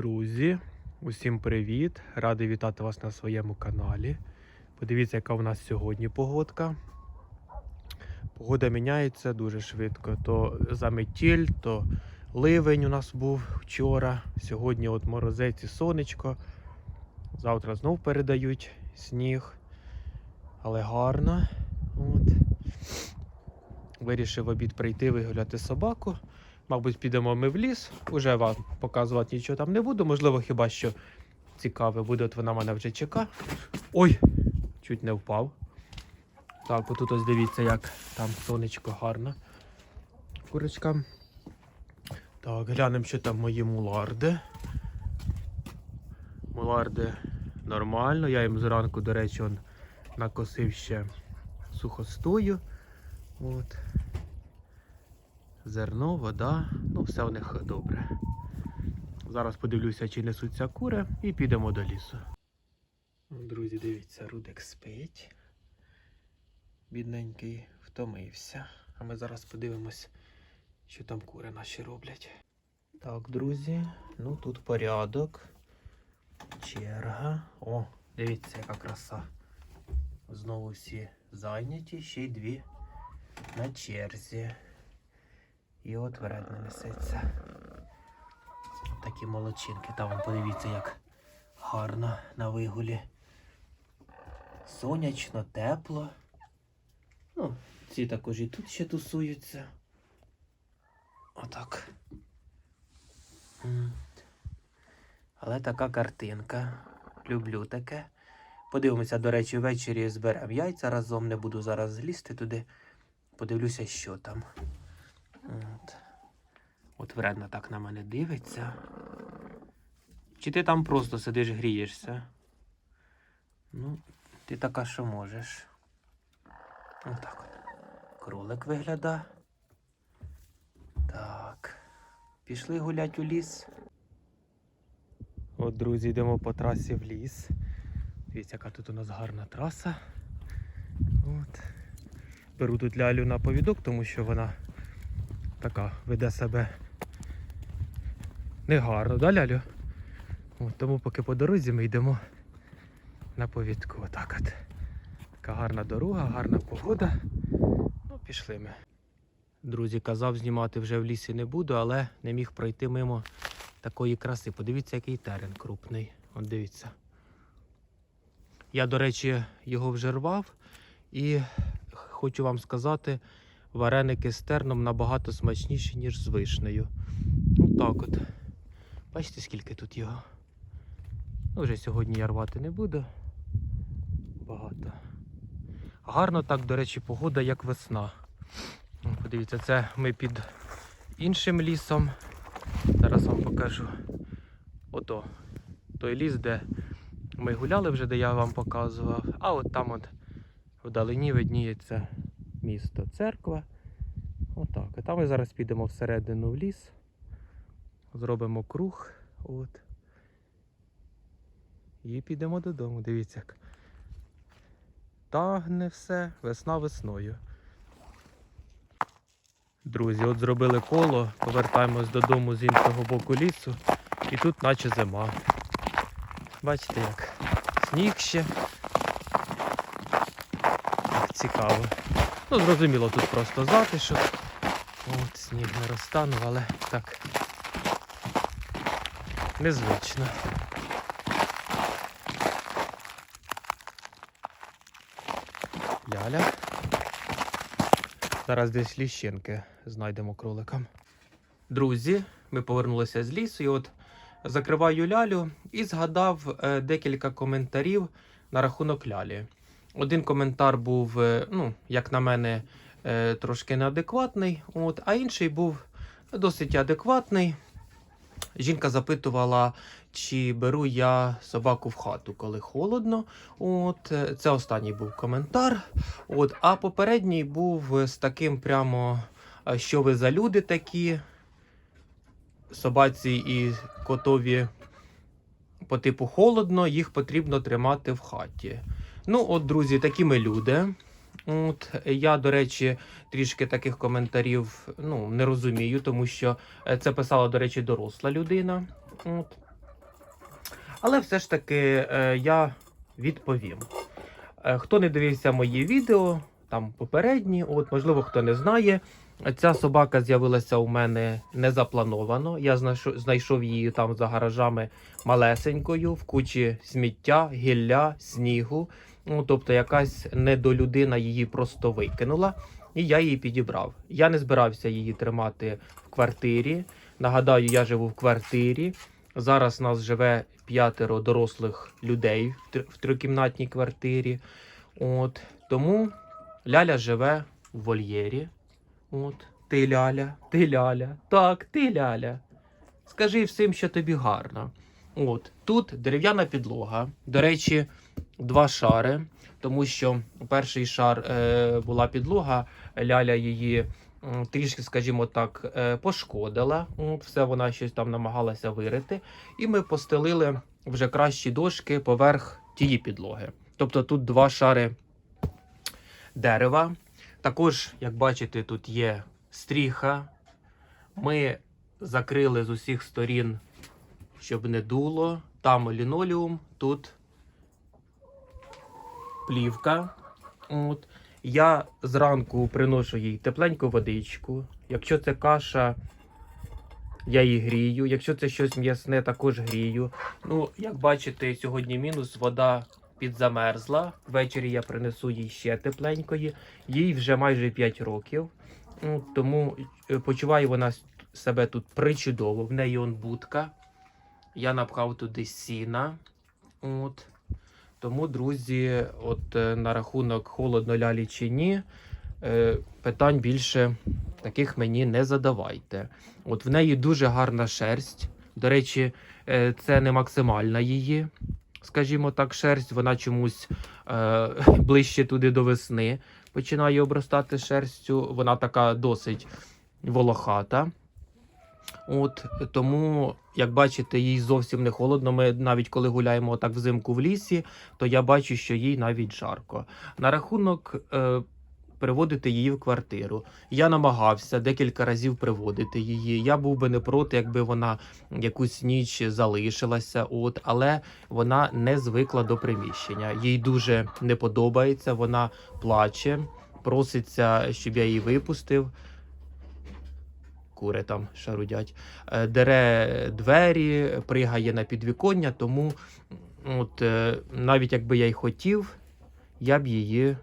Друзі, усім привіт! Радий вітати вас на своєму каналі. Подивіться, яка у нас сьогодні погодка. Погода міняється дуже швидко. То заметіль, то ливень у нас був вчора. Сьогодні от морозець і сонечко. Завтра знов передають сніг. Але гарно. От. Вирішив обід прийти вигуляти собаку. Мабуть, підемо ми в ліс. Уже вам показувати нічого там не буду. Можливо, хіба що цікаве буде, от вона мене вже чека. Ой! Чуть не впав. Так, отут ось дивіться, як там сонечко гарно. Курочкам. Так, глянемо, що там мої муларди. Муларди нормально. Я їм зранку, до речі, накосив ще сухостою. От. Зерно, вода, ну все у них добре. Зараз подивлюся, чи несуться кури, і підемо до лісу. Друзі, дивіться, Рудик спить. Бідненький втомився. А ми зараз подивимось, що там кури наші роблять. Так, друзі, ну тут порядок. Черга. О, дивіться, яка краса. Знову всі зайняті, ще й дві на черзі. І от вредно несеться. Такі молодчинки. Там подивіться, як гарно на вигулі. Сонячно, тепло. Ну, ці також і тут ще тусуються. Отак. Але така картинка. Люблю таке. Подивимося, до речі, ввечері зберемо яйця разом. Не буду зараз злізти туди. Подивлюся, що там. От. От вредно так на мене дивиться. Чи ти там просто сидиш грієшся? Ну, ти така, що можеш. Отак от. Кролик вигляда. Так. Пішли гулять у ліс. От, друзі, йдемо по трасі в ліс. Дивіться, яка тут у нас гарна траса. От. Беру тут лялю на повідок, тому що вона така веде себе негарно, да, Лялю? От, тому поки по дорозі ми йдемо на повідку. Отак от. Така гарна дорога, гарна погода. Ну, пішли ми. Друзі, казав, знімати вже в лісі не буду, але не міг пройти мимо такої краси. Подивіться, який терен крупний. От дивіться. Я, до речі, його вже рвав і хочу вам сказати, вареники з терном набагато смачніші, ніж з вишнею. Ну так от. Бачите, скільки тут його. Ну, вже сьогодні я рвати не буду. Багато. Гарно так, до речі, погода, як весна. О, Подивіться, це ми під іншим лісом. Зараз вам покажу. Ото той ліс, де ми гуляли вже, де я вам показував. А от там от вдалині видніється місто, церква. Отак. А там ми зараз підемо всередину в ліс. Зробимо круг. От. І підемо додому. Дивіться, як тагне все, весна весною. Друзі, от зробили коло, повертаємось додому з іншого боку лісу, і тут наче зима. Бачите як? Сніг ще. Цікаво. Ну, зрозуміло, тут просто затишок. От, сніг не розтанув, але так. Незвично. Ляля. Зараз десь ліщинки знайдемо кроликам. Друзі, ми повернулися з лісу і от закриваю лялю і згадав е, декілька коментарів на рахунок лялі. Один коментар був, е, ну, як на мене, е, трошки неадекватний, от, а інший був досить адекватний. Жінка запитувала, чи беру я собаку в хату, коли холодно. От, е, це останній був коментар. От, а попередній був з таким прямо, що ви за люди такі, собаці і котові по типу холодно, їх потрібно тримати в хаті. Ну, от, друзі, такі ми люди. От, я, до речі, трішки таких коментарів ну, не розумію, тому що е, це писала, до речі, доросла людина. От. Але все ж таки е, я відповім. Е, Хто не дивився мої відео, там попередні, от можливо, хто не знає. Ця собака з'явилася у мене незаплановано. Я знайшов, знайшов її там за гаражами малесенькою, в кучі сміття, гілля, снігу. Ну, тобто якась недолюдина її просто викинула, і я її підібрав. Я не збирався її тримати в квартирі. Нагадаю, я живу в квартирі. Зараз нас живе п'ятеро дорослих людей в трикімнатній квартирі. От тому Ляля живе в вольєрі. От, ти ляля, ти ляля, так, ти ляля. Скажи всім, що тобі гарно. От тут дерев'яна підлога. До речі, два шари, тому що перший шар е, була підлога, ляля її трішки, скажімо так, е, пошкодила. Все вона щось там намагалася вирити. І ми постелили вже кращі дошки поверх тієї підлоги. Тобто тут два шари дерева. Також, як бачите, тут є стріха. Ми закрили з усіх сторін, щоб не дуло. Там лінолеум, тут плівка. От. Я зранку приношу їй тепленьку водичку. Якщо це каша, я її грію. Якщо це щось м'ясне, також грію. Ну, як бачите, сьогодні мінус, вода підзамерзла. Ввечері я принесу їй ще тепленької. Їй вже майже 5 років. Ну, тому е, почуває вона себе тут причудово. В неї он будка. Я напхав туди сіна. От. Тому, друзі, от е, на рахунок холодно лялі чи ні, е, питань більше таких мені не задавайте. От в неї дуже гарна шерсть. До речі, е, це не максимальна її, скажімо так, шерсть. Вона чомусь е, ближче туди до весни починає обростати шерстю. Вона така досить волохата. От тому, як бачите, їй зовсім не холодно. Ми навіть коли гуляємо так взимку в лісі, то я бачу, що їй навіть жарко. На рахунок е, приводити її в квартиру. Я намагався декілька разів приводити її. Я був би не проти, якби вона якусь ніч залишилася, от, але вона не звикла до приміщення. Їй дуже не подобається, вона плаче, проситься, щоб я її випустив. Кури там шарудять, Е, дере двері, пригає на підвіконня, тому от, е, навіть якби я й хотів, я б її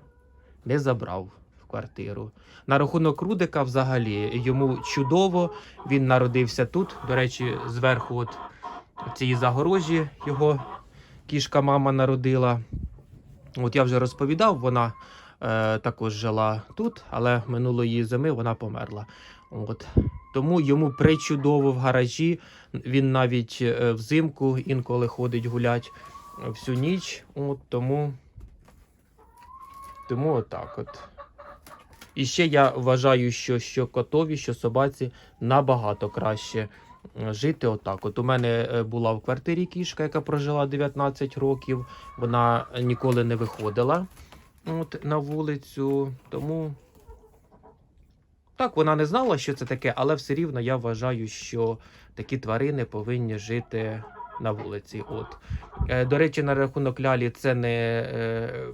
не забрав в квартиру. На рахунок Рудика, взагалі, йому чудово. Він народився тут. До речі, зверху, от цій загорожі його кішка мама народила. От я вже розповідав, вона е, також жила тут, але минулої зими вона померла. От. Тому йому причудово в гаражі. Він навіть е, взимку інколи ходить гулять всю ніч. От, тому, тому отак от. І ще я вважаю, що, що котові, що собаці набагато краще е, жити отак. От у мене е, була в квартирі кішка, яка прожила 19 років. Вона ніколи не виходила от, на вулицю. Тому так, вона не знала, що це таке, але все рівно я вважаю, що такі тварини повинні жити на вулиці. От. Е, До речі, на рахунок лялі це не е,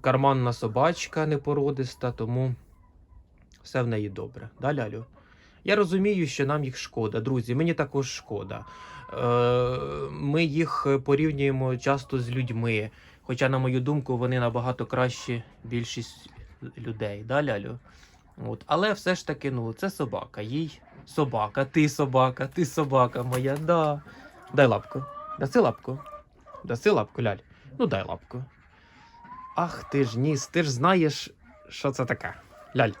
карманна собачка непородиста, тому все в неї добре. Да, лялю? Я розумію, що нам їх шкода, друзі. Мені також шкода. Е, Ми їх порівнюємо часто з людьми. Хоча, на мою думку, вони набагато кращі більшість людей, да, лялю? От. Але все ж таки, ну, це собака. Їй собака, ти собака, ти собака моя, да. Дай лапку. Даси лапку. Даси лапку, ляль. Ну дай лапку. Ах ти ж ніс, ти ж знаєш, що це таке. Ляль.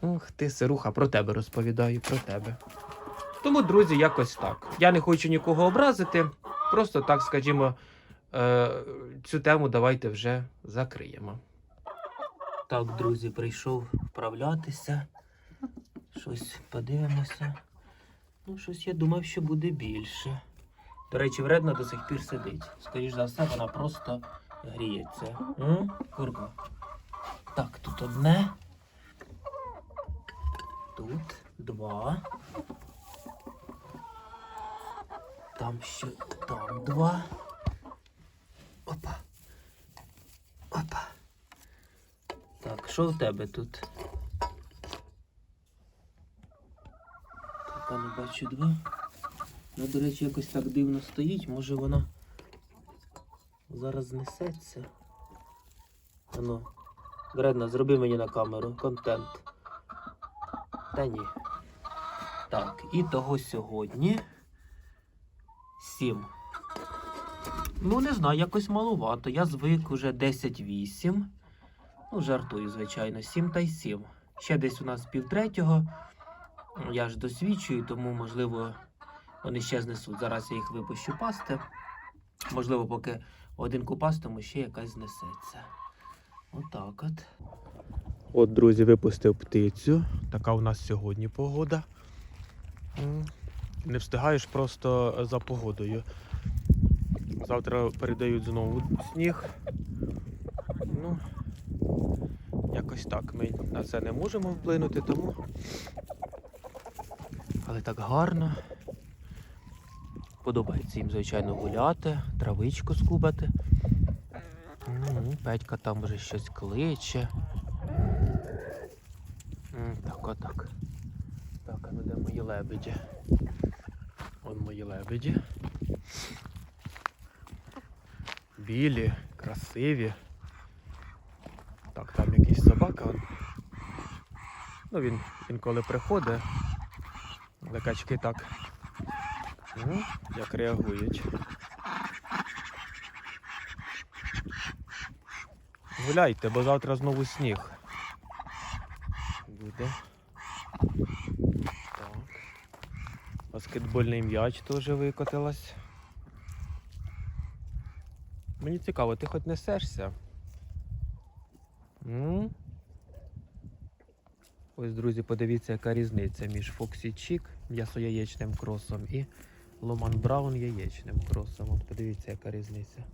Ух ти, сируха, про тебе розповідаю, про тебе. Тому, друзі, якось так. Я не хочу нікого образити. Просто так, скажімо, е, цю тему давайте вже закриємо. Так, друзі, прийшов вправлятися. Щось подивимося. Ну, щось я думав, що буде більше. До речі, вредна до сих пір сидить. Скоріш за все, вона просто гріється. М? Курка. Так, тут одне. Тут два. Там ще Там два. Що в тебе тут? Так, не бачу два. Ну, до речі, якось так дивно стоїть. Може вона зараз знесеться. Ану. Вредно, зроби мені на камеру контент. Та ні. Так, і того сьогодні. Сім. Ну, не знаю, якось малувато. Я звик уже 10-8. Ну, жартую, звичайно, 7 та й 7. Ще десь у нас півтретього. Я ж досвідчую, тому, можливо, вони ще знесуть. Зараз я їх випущу пасти. Можливо, поки один купастиму, ще якась знесеться. Отак от. От, друзі, випустив птицю. Така у нас сьогодні погода. Не встигаєш просто за погодою. Завтра передають знову сніг. Ну, якось так. Ми на це не можемо вплинути, тому. Але так гарно. Подобається їм, звичайно, гуляти, травичку скубати. Ну, Петька там вже щось кличе. Так, отак. Так, а ну де мої лебеді? Ось мої лебеді. Білі, красиві. Собака. Ну, він інколи приходить. Але качки так. Ну, як реагують. Гуляйте, бо завтра знову сніг. Буде. Так. Баскетбольний м'яч теж викотилась. Мені цікаво, ти хоч несешся? М? Ось, друзі, подивіться, яка різниця між Foxy Chick м'ясо-яєчним кросом і Ломан Браун яєчним кросом. От подивіться, яка різниця.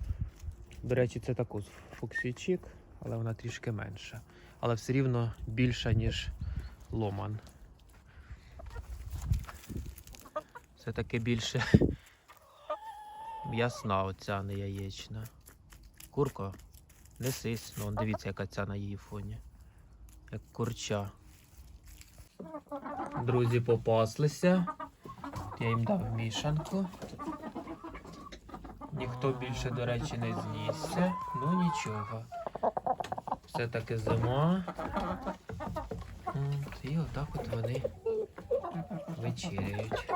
До речі, це також Foxy Chick, але вона трішки менша. Але все рівно більша, ніж Ломан. Це таки більше м'ясна оця, не яєчна. Курко, несись. Ну, дивіться, яка ця на її фоні. Як курча. Друзі попаслися. Я їм дав мішанку. Ніхто більше, до речі, не знісся. Ну нічого. Все-таки зима. І отак от вони вечеряють.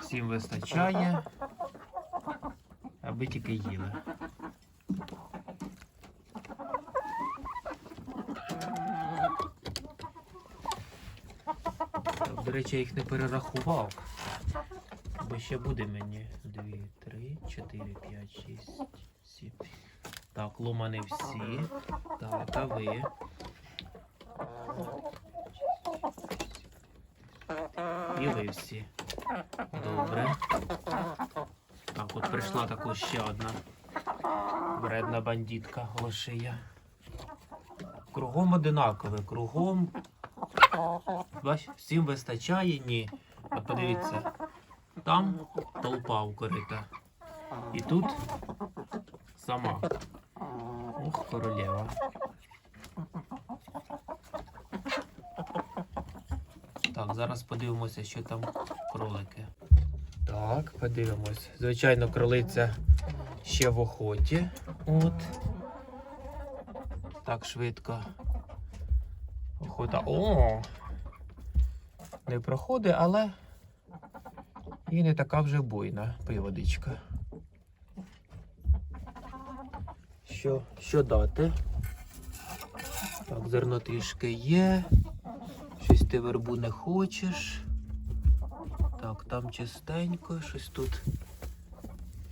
Всім вистачає, аби тільки їли. До речі, я їх не перерахував. Бо ще буде мені 2, 3, 4, 5, 6, 7. Так, ломани всі. Так, а ви. І ви всі. Добре. Так, от прийшла також ще одна вредна бандитка лошия. Кругом одинакове, кругом. Бач, всім вистачає, ні. От подивіться, там толпа укрита. І тут сама. Ох, королева. Так, зараз подивимося, що там кролики. Так, подивимось. Звичайно, кролиця ще в охоті. От. Так швидко. Охота. О! Не проходить, але і не така вже буйна приводичка. Що, що дати? Так, зерно трішки є. Щось ти вербу не хочеш. Так, там чистенько, щось тут.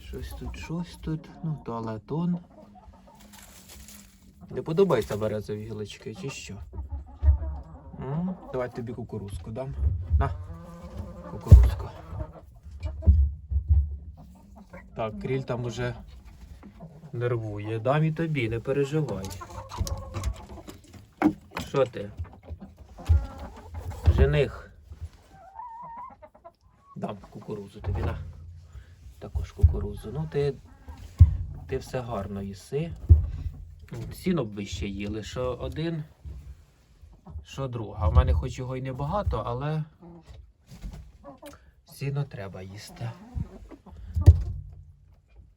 Щось тут, щось тут. Ну, туалетон. Не подобається березові гілочки, чи що? Давай тобі кукурузку дам. На, кукурузку. Так, кріль там уже нервує. Дам і тобі, не переживай. Що ти? Жених. Дам кукурузу тобі на. Також кукурузу. Ну, ти, ти все гарно їси. Сіно ви ще їли, що один, що друга. У мене хоч його й небагато, але сіно треба їсти.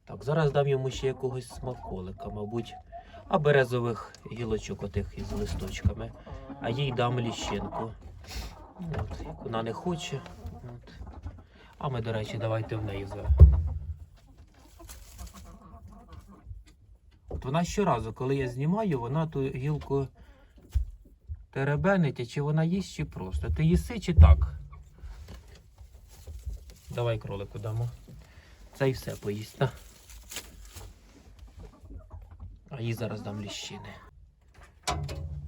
Так, зараз дам йому ще якогось смаколика, мабуть. А березових гілочок отих із листочками. А їй дам ліщинку. От, як вона не хоче. От. А ми, до речі, давайте в неї за. От вона щоразу, коли я знімаю, вона ту гілку теребенить, чи вона їсть, чи просто. Ти їси чи так? Давай кролику дамо. Це і все поїсть, так? А їй зараз дам ліщини.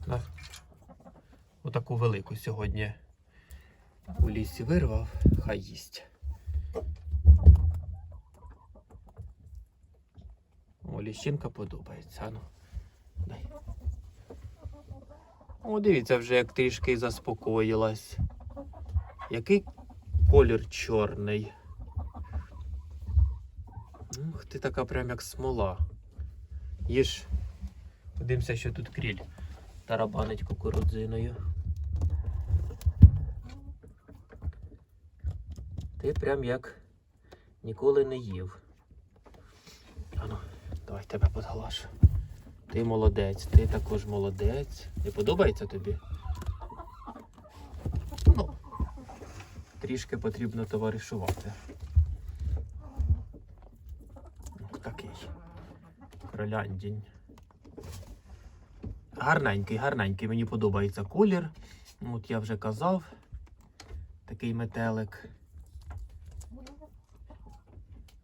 На. Отаку велику сьогодні у лісі вирвав, хай їсть. О, ліщинка подобається. Ану, дай. О, дивіться, вже як трішки заспокоїлась. Який колір чорний. Ух ти така прям як смола. Їж. Подивимося, що тут кріль тарабанить кукурудзиною. Ти прям як ніколи не їв. Ану, давай тебе подглашу. Ти молодець, ти також молодець. Не подобається тобі? Ну, трішки потрібно товаришувати. Ну, такий. Кроляндінь. Гарненький, гарненький. Мені подобається колір. От я вже казав. Такий метелик.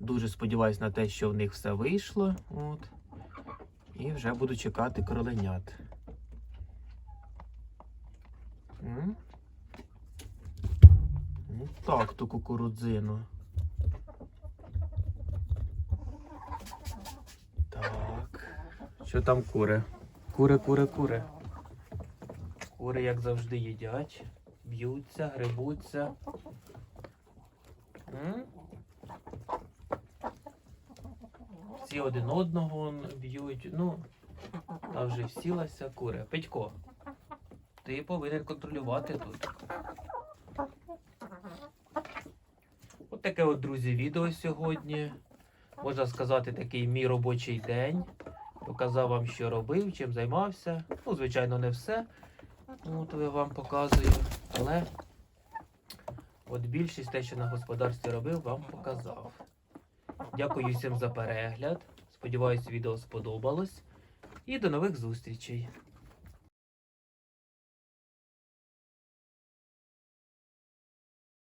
Дуже сподіваюсь на те, що в них все вийшло. От. І вже буду чекати кроленят. Ну, так, ту кукурудзину. Так. Що там кури? Кури, кури, кури. Кури, як завжди, їдять, б'ються, грибуться. М? Один одного б'ють. Ну, а вже всілася кури. Петько, ти повинен контролювати тут. От таке от, друзі, відео сьогодні. Можна сказати, такий мій робочий день. Показав вам, що робив, чим займався. Ну, звичайно, не все. От я вам показую. Але от більшість те, що на господарстві робив, вам показав. Дякую всім за перегляд. Сподіваюсь, відео сподобалось. І до нових зустрічей.